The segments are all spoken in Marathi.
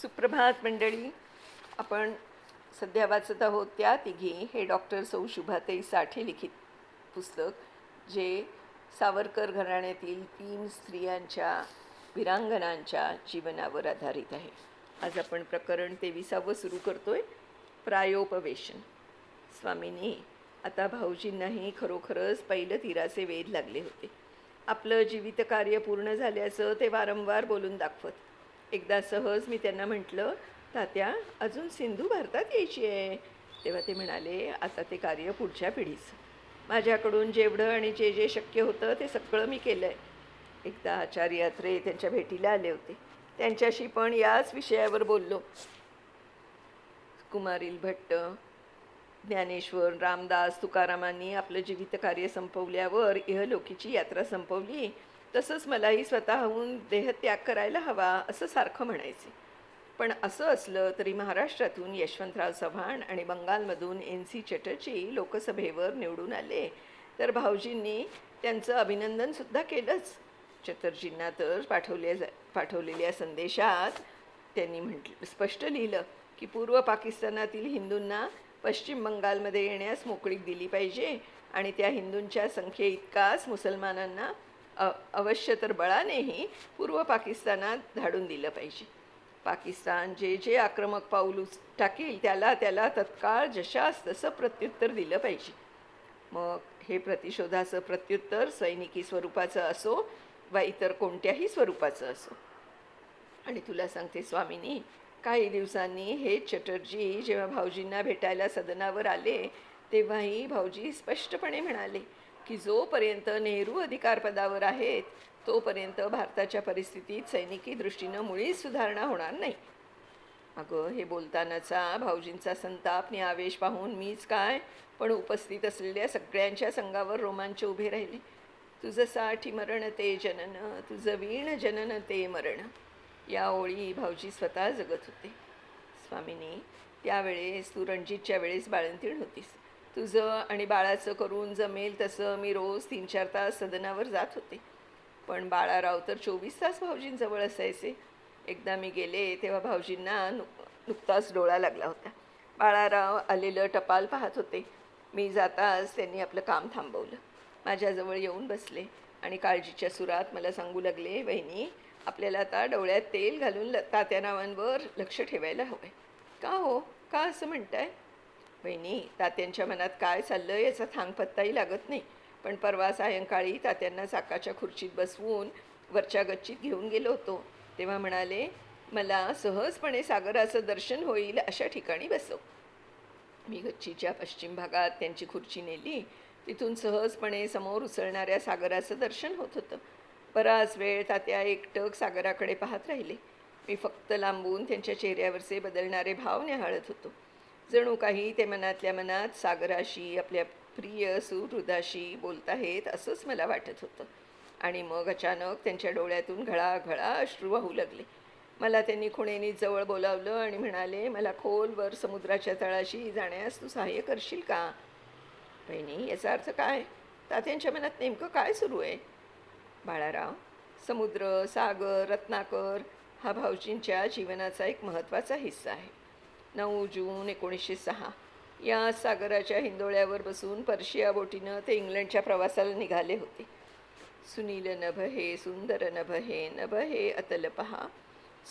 सुप्रभात मंडळी. आपण सध्या वाचत आहोत त्या तिघी हे डॉक्टर सौ शुभाताई साठे लिखित पुस्तक जे सावरकर घराण्यातील तीन स्त्रियांच्या वीरांगणांच्या जीवनावर आधारित आहे. आज आपण प्रकरण तेविसावं सुरू करतो आहे प्रायोपवेशन. स्वामींनी आता भाऊजींनाही खरोखरच पहिलं तीराचे वेध लागले होते. आपलं जीवित कार्य पूर्ण झाल्याचं ते वारंवार बोलून दाखवत. एकदा सहज मी त्यांना म्हटलं तात्या अजून सिंधू भारतात यायची आहे. तेव्हा ते म्हणाले आता ते कार्य पुढच्या पिढीचं माझ्याकडून जेवढं आणि जे जे शक्य होतं ते सगळं मी केलं आहे एकदा आचार्य अत्रे त्यांच्या भेटीला आले होते. त्यांच्याशी पण याच विषयावर बोललो. कुमारील भट्ट ज्ञानेश्वर रामदास तुकारामांनी आपलं जीवित कार्य संपवल्यावर इहलोकीची यात्रा संपवली. तसंच मलाही स्वतःहून देहत्याग करायला हवा असं सारखं म्हणायचे. पण असं असलं तरी महाराष्ट्रातून यशवंतराव चव्हाण आणि बंगालमधून एन सी चटर्जी लोकसभेवर निवडून आले. तर भाऊजींनी त्यांचं अभिनंदनसुद्धा केलंच. चटर्जींना तर पाठवल्या जा पाठवलेल्या संदेशात त्यांनी म्हटलं स्पष्ट लिहिलं की पूर्व पाकिस्तानातील हिंदूंना पश्चिम बंगालमध्ये येण्यास मोकळीक दिली पाहिजे आणि त्या हिंदूंच्या संख्येइतकाच मुसलमानांना अ अवश्य तर बळानेही पूर्व पाकिस्तानात धाडून दिलं पाहिजे. पाकिस्तान जे जे आक्रमक पाऊल उच टाकील त्याला त्याला तत्काळ जशास तसं प्रत्युत्तर दिलं पाहिजे. मग हे प्रतिशोधाचं प्रत्युत्तर सैनिकी स्वरूपाचं असो वा इतर कोणत्याही स्वरूपाचं असो. आणि तुला सांगते स्वामीनी काही दिवसांनी हे चटर्जी जेव्हा भाऊजींना भेटायला सदनावर आले तेव्हाही भाऊजी स्पष्टपणे म्हणाले की जोपर्यंत नेहरू अधिकारपदावर आहेत तोपर्यंत भारताच्या परिस्थितीत सैनिकी दृष्टीनं मुळीच सुधारणा होणार नाही. अगं हे बोलतानाचा भाऊजींचा संताप आणि आवेश पाहून मीच काय? पण उपस्थित असलेल्या सगळ्यांच्या संघावर रोमांच उभे राहिले. तुझं साठी मरण ते जनन तुझं वीण जनन ते मरण. या ओळी भाऊजी स्वतः जगत होते. स्वामीनी त्यावेळेस तू रणजितच्या वेळेस बाळंतीण होतीस. तुझं आणि बाळाचं करून जमेल तसं मी रोज तीन चार तास सदनावर जात होते. पण बाळाराव तर चोवीस तास भाऊजींजवळ असायचे. एकदा मी गेले तेव्हा भाऊजींना नु नुकताच डोळा लागला होता. बाळाराव आलेलं टपाल पाहत होते. मी जाताच त्यांनी आपलं काम थांबवलं. माझ्याजवळ येऊन बसले आणि काळजीच्या सुरात मला सांगू लागले बहिणी आपल्याला आता डोळ्यात तेल घालून ल तात्या नावांवर लक्ष ठेवायला हवं आहे का हो? का असं म्हणताय? बहिणी तात्यांच्या मनात काय चाललं याचा थांगपत्ताही लागत नाही. पण परवा सायंकाळी तात्यांना चाकाच्या खुर्चीत बसवून वरच्या गच्चीत घेऊन गेलो होतो. तेव्हा म्हणाले मला सहजपणे सागराचं दर्शन होईल अशा ठिकाणी बसव. मी गच्चीच्या पश्चिम भागात त्यांची खुर्ची नेली. तिथून सहजपणे समोर उसळणाऱ्या सागराचं दर्शन होत होतं. बराच वेळ तात्या एकटक सागराकडे पाहत राहिले. मी फक्त लांबून त्यांच्या चेहऱ्यावरचे बदलणारे भाव निहाळत होतो. जणू काही ते मनातल्या मनात सागराशी आपल्या प्रिय सुहृदाशी बोलत आहेत असंच मला वाटत होतं. आणि मग अचानक त्यांच्या डोळ्यातून घळाघळा अश्रू वाहू लागले. मला त्यांनी खुणेनी जवळ बोलावलं आणि म्हणाले मला खोलवर समुद्राच्या तळाशी जाण्यास तू सहाय्य करशील का? बहिणी याचा अर्थ काय? तात्यांच्या मनात नेमकं काय सुरू आहे? बाळाराव समुद्र सागर रत्नाकर हा भाऊजींच्या जीवनाचा एक महत्त्वाचा हिस्सा आहे. नऊ जून एकोणीसशे सहा. या सागराच्या हिंदोळ्यावर बसून पर्शिया बोटीनं ते इंग्लंडच्या प्रवासाला निघाले होते. सुनील नभ हे सुंदर नभ हे नभ हे अतल पहा.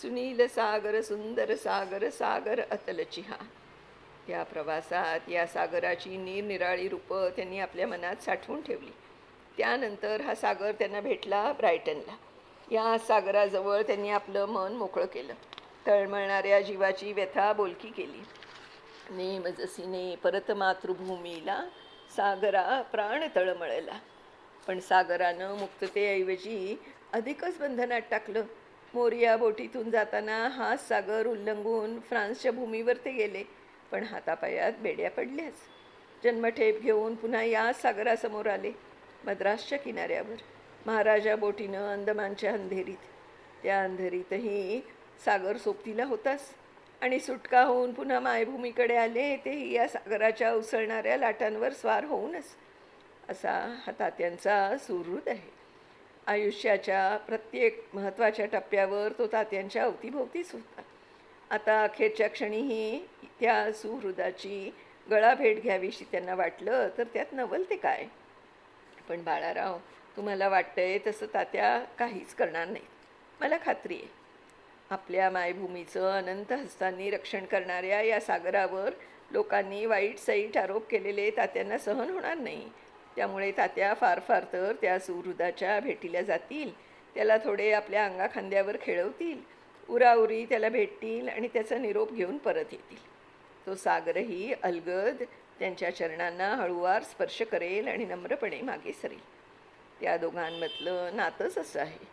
सुनील सागर सुंदर सागर सागर अतल चिहा. या प्रवासात या सागराची निरनिराळी रूपं त्यांनी आपल्या मनात साठवून ठेवली. त्यानंतर हा सागर त्यांना भेटला ब्रायटनला. या सागराजवळ त्यांनी आपलं मन मोकळं केलं. तळमळणाऱ्या जीवाची व्यथा बोलकी केली. नेम जसीने परत मातृभूमीला सागरा प्राण तळमळला. पण सागरानं मुक्ततेऐवजी अधिकच बंधनात टाकलं. मोरिया बोटीतून जाताना हा सागर उल्लंघून फ्रान्सच्या भूमीवर ते गेले पण हातापायात बेड्या पडल्याच. जन्मठेप घेऊन पुन्हा या सागरासमोर आले मद्रासच्या किनाऱ्यावर. महाराजा बोटीनं अंदमानच्या अंधेरीत. त्या अंधेरीतही सागर सोबतीला होतास. आणि सुटका होऊन पुन्हा मायभूमीकडे आले तेही या सागराच्या उसळणाऱ्या लाटांवर स्वार होऊनच. असा हा तात्यांचा सुहृद आहे. आयुष्याच्या प्रत्येक महत्त्वाच्या टप्प्यावर तो तात्यांच्या अवतीभोवतीच होता. आता अखेरच्या क्षणीही त्या सुहृदाची गळाभेट घ्यावीशी त्यांना वाटलं तर त्यात नवल ते काय? पण बाळाराव तुम्हाला वाटतंय तसं तात्या काहीच करणार नाहीत. मला खात्री आहे. आपल्या मायभूमीचं अनंत हस्तांनी रक्षण करणाऱ्या या सागरावर लोकांनी वाईट सईट आरोप केलेले तात्यांना सहन होणार नाही. त्यामुळे तात्या फार फार तर त्या सुहृदाच्या भेटीला जातील. त्याला थोडे आपल्या अंगाखांद्यावर खेळवतील. उराउरी त्याला भेटतील आणि त्याचा निरोप घेऊन परत येतील. तो सागरही अलगद त्यांच्या चरणांना हळूवार स्पर्श करेल आणि नम्रपणे मागे सरेल. त्या दोघांमधलं नातंच असं आहे.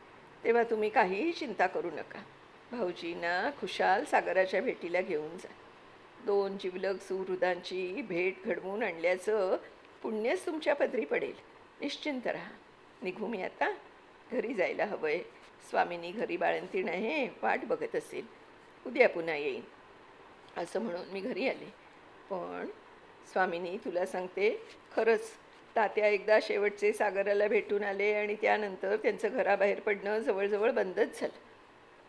तेव्हा तुम्ही काहीही चिंता करू नका. भाऊजींना खुशाल सागराच्या भेटीला घेऊन जा. दोन जिवलग सुहृदांची भेट घडवून आणल्याचं पुण्यच तुमच्या पदरी पडेल. निश्चिंत राहा. निघू मी आता. घरी जायला हवंय. स्वामींनी घरी बाळंतीण आहे वाट बघत असेल. उद्या पुन्हा येईन. असं म्हणून मी घरी आले. पण स्वामींनी तुला सांगते खरंच तात्या एकदा शेवटचे सागराला भेटून आले आणि त्यानंतर त्यांचं घराबाहेर पडणं जवळजवळ बंदच झालं.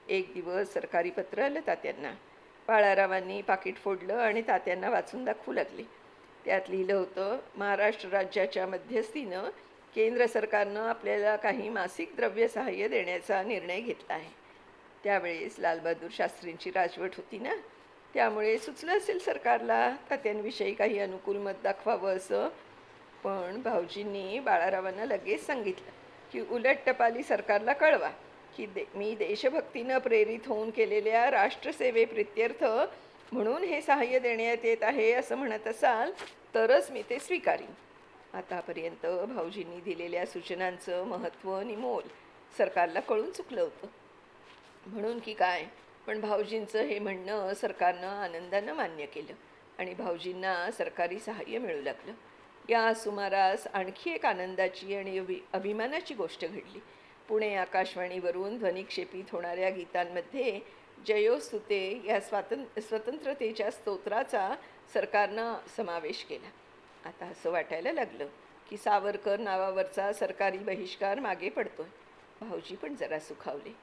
एक दिवस सरकारी पत्र आलं तात्यांना. बाळारावांनी पाकिट फोडलं आणि तात्यांना वाचून दाखवू लागले. त्यात लिहिलं होतं महाराष्ट्र राज्याच्या मध्यस्थीनं केंद्र सरकारनं आपल्याला काही मासिक द्रव्य सहाय्य देण्याचा निर्णय घेतला आहे. त्यावेळेस लालबहादूर शास्त्रींची राजवट होती ना? त्यामुळे सुचलं असेल सरकारला तात्यांविषयी काही अनुकूल मत दाखवावं असं. पण भाऊजींनी बाळारावांना लगेच सांगितलं की उलट टपाली सरकारला कळवा. की दे मी देशभक्तीनं प्रेरित होऊन केलेल्या राष्ट्रसेवे प्रित्यर्थ म्हणून हे सहाय्य देण्यात येत आहे असं म्हणत असाल तरच मी ते स्वीकारीन. आतापर्यंत भाऊजींनी दिलेल्या सूचनांचं महत्त्व आणि मोल सरकारला कळून चुकलं होतं. म्हणून की काय? पण भाऊजींचं हे म्हणणं सरकारनं आनंदानं मान्य केलं आणि भाऊजींना सरकारी सहाय्य मिळू लागलं. या सुमारास आणखी एक आनंदाची आणि अभि अभिमानाची गोष्ट घडली. पुणे आकाशवाणीवरून ध्वनिक्षेपित होणाऱ्या गीतांमध्ये जयोस्तुते या स्वातं स्वतंत्रतेच्या स्तोत्राचा सरकारनं समावेश केला. आता असं वाटायला लागलं की सावरकर नावावरचा सरकारी बहिष्कार मागे पडतोय. भाऊजी पण जरा सुखावले.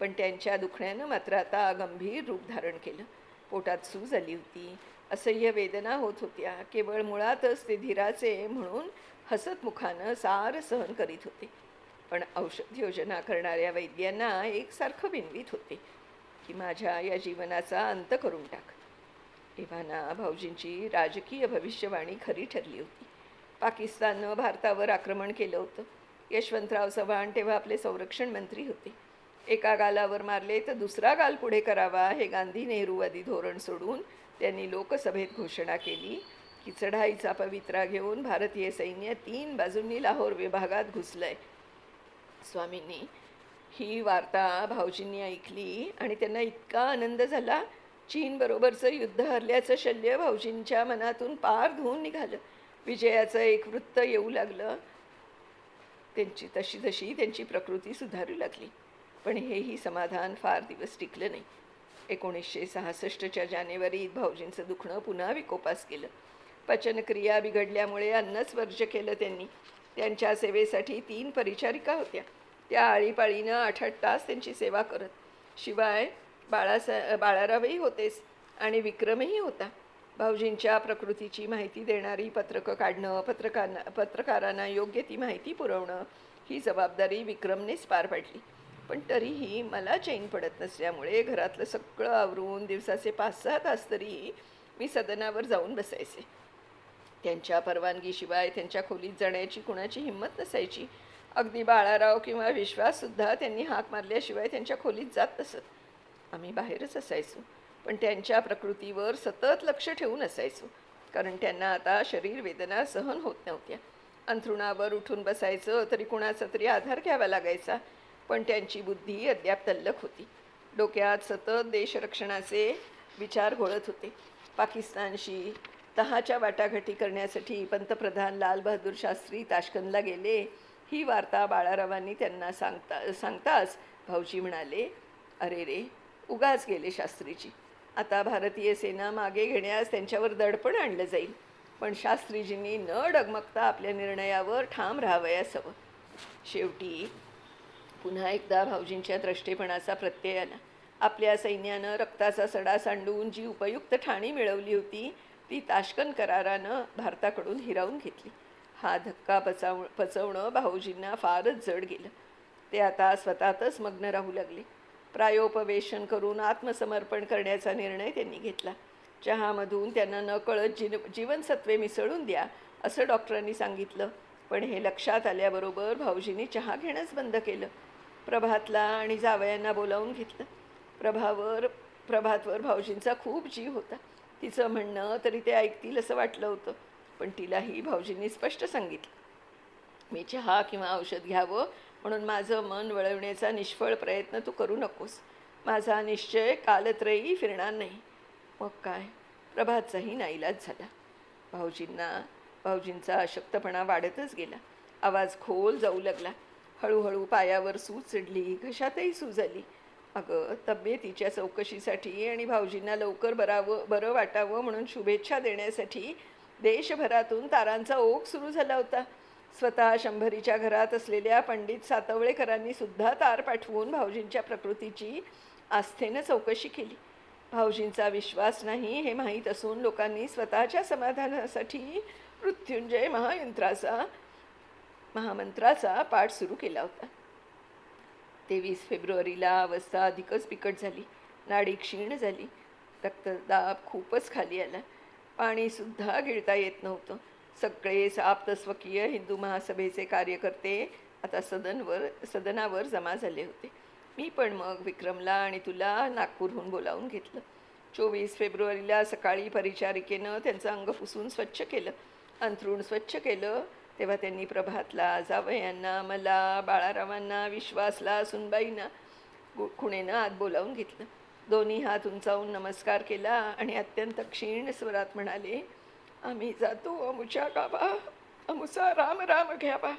पण त्यांच्या दुखण्यानं मात्र आता गंभीर रूप धारण केलं. पोटात सूज आली होती. असह्य वेदना होत होत्या. केवळ मुळातच ते धीराचे म्हणून हसतमुखानं सार सहन करीत होते. पण औषध योजना करणाऱ्या वैद्यांना एकसारखं विनवीत होते की माझ्या या जीवनाचा अंत करून टाक. इव्हाना भाऊजींची राजकीय भविष्यवाणी खरी ठरली होती. पाकिस्ताननं भारतावर आक्रमण केलं होतं. यशवंतराव चव्हाण तेव्हा आपले संरक्षण मंत्री होते. एका गालावर मारले तर दुसरा गाल पुढे करावा हे गांधी नेहरूवादी धोरण सोडून त्यांनी लोकसभेत घोषणा केली की चढाईचा पवित्रा घेऊन भारतीय सैन्य तीन बाजूंनी लाहोर विभागात घुसलं आहे स्वामींनी ही वार्ता भाऊजींनी ऐकली आणि त्यांना इतका आनंद झाला चीनबरोबरचं युद्ध हरल्याचं शल्य भाऊजींच्या मनातून पार धुवून निघालं. विजयाचं एक वृत्त येऊ लागलं. त्यांची तशी तशी त्यांची प्रकृती सुधारू लागली. पण हेही समाधान फार दिवस टिकलं नाही. एकोणीसशे सहासष्टच्या जानेवारीत भाऊजींचं दुखणं पुन्हा विकोपास केलं पचनक्रिया बिघडल्यामुळे अन्नच वर्ज्य केलं त्यांनी. त्यांच्या सेवेसाठी तीन परिचारिका होत्या. त्या आळीपाळीनं आठ आठ तास त्यांची सेवा करत. शिवाय बाळासा बाळारावही होतेच आणि विक्रमही होता. भाऊजींच्या प्रकृतीची माहिती देणारी पत्रकं काढणं पत्रकांना पत्रकारांना योग्य ती माहिती पुरवणं ही जबाबदारी विक्रमनेच पार पाडली. पण तरीही मला चैन पडत नसल्यामुळे घरातलं सगळं आवरून दिवसाचे पाच सहा तास तरी मी सदनावर जाऊन बसायचे. त्यांच्या परवानगीशिवाय त्यांच्या खोलीत जाण्याची कुणाची हिंमत नसायची. अगदी बाळाराव किंवा विश्वाससुद्धा त्यांनी हाक मारल्याशिवाय त्यांच्या खोलीत जात नसत. आम्ही बाहेरच असायचो पण त्यांच्या प्रकृतीवर सतत लक्ष ठेवून असायचो कारण त्यांना आता शरीर वेदना सहन होत नव्हत्या. अंथरुणावर उठून बसायचं तरी कुणाचा तरी आधार घ्यावा लागायचा पण त्यांची बुद्धी अद्याप तल्लक होती. डोक्यात सतत देशरक्षणाचे विचार घोळत होते. पाकिस्तानशी तहाच्या वाटाघाटी करण्यासाठी पंतप्रधान लालबहादूर शास्त्री ताशकंदला गेले. ही वार्ता बाळारावांनी त्यांना सांगता सांगताच भाऊजी म्हणाले अरे रे उगाच गेले शास्त्रीजी. आता भारतीय सेना मागे घेण्यास त्यांच्यावर दडपण आणलं जाईल. पण शास्त्रीजींनी न डगमगता आपल्या निर्णयावर ठाम राहावयास हवं शेवटी पुन्हा एकदा भाऊजींच्या द्रष्टेपणाचा प्रत्यय आला. आपल्या सैन्यानं रक्ताचा सडा सांडून जी उपयुक्त ठाणी मिळवली होती ती ताशकन करारानं भारताकडून हिरावून घेतली. हा धक्का पचाव पचवणं भाऊजींना फारच जड गेलं. ते आता स्वतःतच मग्न राहू लागले. प्रायोपवेशन करून आत्मसमर्पण करण्याचा निर्णय त्यांनी घेतला. चहामधून त्यांना नकळत कळत जीन जीवनसत्वे मिसळून द्या असं डॉक्टरांनी सांगितलं. पण हे लक्षात आल्याबरोबर भाऊजींनी चहा घेणंच बंद केलं. प्रभातला आणि जावयांना बोलावून घेतलं. प्रभावर प्रभातवर भाऊजींचा खूप जीव होता. तिचं म्हणणं तरी ते ऐकतील असं वाटलं होतं. पण तिलाही भाऊजींनी स्पष्ट सांगितलं. मी चहा किंवा औषध घ्यावं म्हणून माझं मन वळवण्याचा निष्फळ प्रयत्न तू करू नकोस. माझा निश्चय कालत्रयी फिरणार नाही. मग काय? प्रभातचाही नाईलाज झाला. भाऊजींना भाऊजींचा अशक्तपणा वाढतच गेला. आवाज खोल जाऊ लागला. हळूहळू पायावर सूज चढली घशातही सूज आली. अगं तब्येतीच्या चौकशीसाठी आणि भाऊजींना लवकर बरावं बरं वाटावं म्हणून शुभेच्छा देण्यासाठी देशभरातून तारांचा ओघ सुरू झाला होता. स्वतः शंभरीच्या घरात असलेल्या पंडित सातवळेकरांनी सुद्धा तार पाठवून भाऊजींच्या प्रकृतीची आस्थेनं चौकशी केली. भाऊजींचा विश्वास नाही हे माहीत असून लोकांनी स्वतःच्या समाधानासाठी मृत्युंजय महायंत्राचा महामंत्राचा पाठ सुरू केला होता. तेवीस फेब्रुवारीला अवस्था अधिकच बिकट झाली. नाडी क्षीण झाली. रक्तदाब खूपच खाली आला. पाणीसुद्धा गिळता येत नव्हतं. सगळे साप्तस्वकीय हिंदू महासभेचे कार्यकर्ते आता सदनवर सदनावर जमा झाले होते. मी पण मग विक्रमला आणि तुला नागपूरहून बोलावून घेतलं. चोवीस फेब्रुवारीला सकाळी परिचारिकेनं त्यांचं अंग पुसून स्वच्छ केलं. अंथरूण स्वच्छ केलं. तेव्हा त्यांनी प्रभातला जावयांना मला बाळारावांना विश्वासला सुनबाईंना गु खुणेनं आत बोलावून घेतलं. दोन्ही हात उंचावून नमस्कार केला आणि अत्यंत क्षीण स्वरात म्हणाले आम्ही जातो अमुच्या गावा. अमुसा राम राम घ्यावा.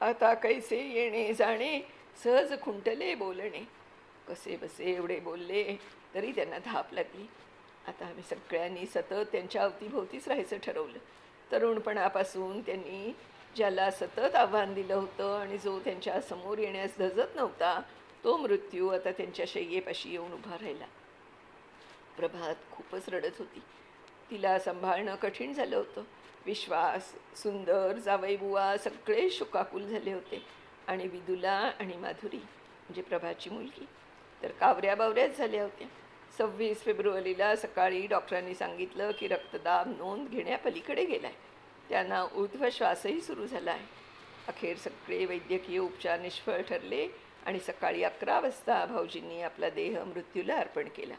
आता कैसे येणे जाणे सहज खुंटले बोलणे. कसे बसे एवढे बोलले तरी त्यांना धाप लागली. आता आम्ही सगळ्यांनी सतत त्यांच्या अवतीभोवतीच राहायचं ठरवलं. तरुणपणापासून त्यांनी ज्याला सतत आव्हान दिलं होतं आणि जो त्यांच्यासमोर येण्यास धजत नव्हता तो मृत्यू आता त्यांच्या शय्येपाशी येऊन उभा राहिला. प्रभात खूपच रडत होती. तिला सांभाळणं कठीण झालं होतं. विश्वास सुंदर जावईबुवा सगळे शोकाकुल झाले होते. आणि विदुला आणि माधुरी म्हणजे प्रभाची मुलगी तर कावऱ्या बावऱ्याच झाल्या होत्या. सव्वीस फेब्रुवारीला सकाळी डॉक्टरांनी सांगितलं की रक्तदाब नोंद घेण्यापलीकडे गेला आहे त्यांना ऊर्ध्वश्वासही सुरू झाला आहे अखेर सगळे वैद्यकीय उपचार निष्फळ ठरले आणि सकाळी अकरा वाजता भाऊजींनी आपला देह मृत्यूला अर्पण केला.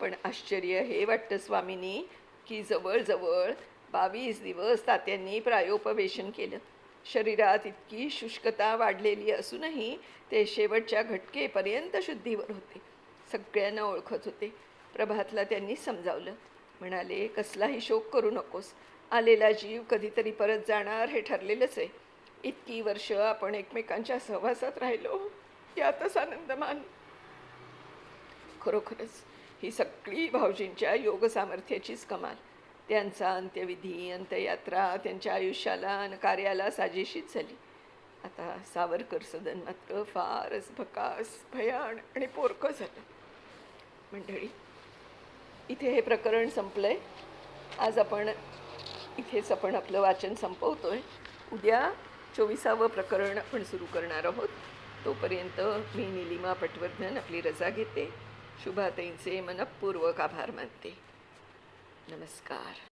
पण आश्चर्य हे वाटतं स्वामींनी की जवळजवळ बावीस दिवस तात्यांनी प्रायोपवेशन केलं. शरीरात इतकी शुष्कता वाढलेली असूनही ते शेवटच्या घटकेपर्यंत शुद्धीवर होते. सगळ्यांना ओळखत होते. प्रभातला त्यांनी समजावलं. म्हणाले कसलाही शोक करू नकोस. आलेला जीव कधीतरी परत जाणार हे ठरलेलंच आहे. इतकी वर्ष आपण एकमेकांच्या सहवासात राहिलो. यातच आनंद मान. खरोखरच ही सगळी भाऊजींच्या योग सामर्थ्याचीच कमाल. त्यांचा अंत्यविधी अंत्ययात्रा त्यांच्या आयुष्याला आणि कार्याला साजेशीच झाली. आता सावरकर सदन मात्र फारच भकास भयान आणि पोरकं झालं. मंडळी इथे हे प्रकरण संपलं आहे आज आपण इथेच आपण आपलं वाचन संपवतो आहे उद्या चोवीसावं प्रकरण आपण सुरू करणार आहोत. तोपर्यंत मी निलिमा पटवर्धन आपली रजा घेते. शुभाताईंचे मनपूर्वक आभार मानते. नमस्कार.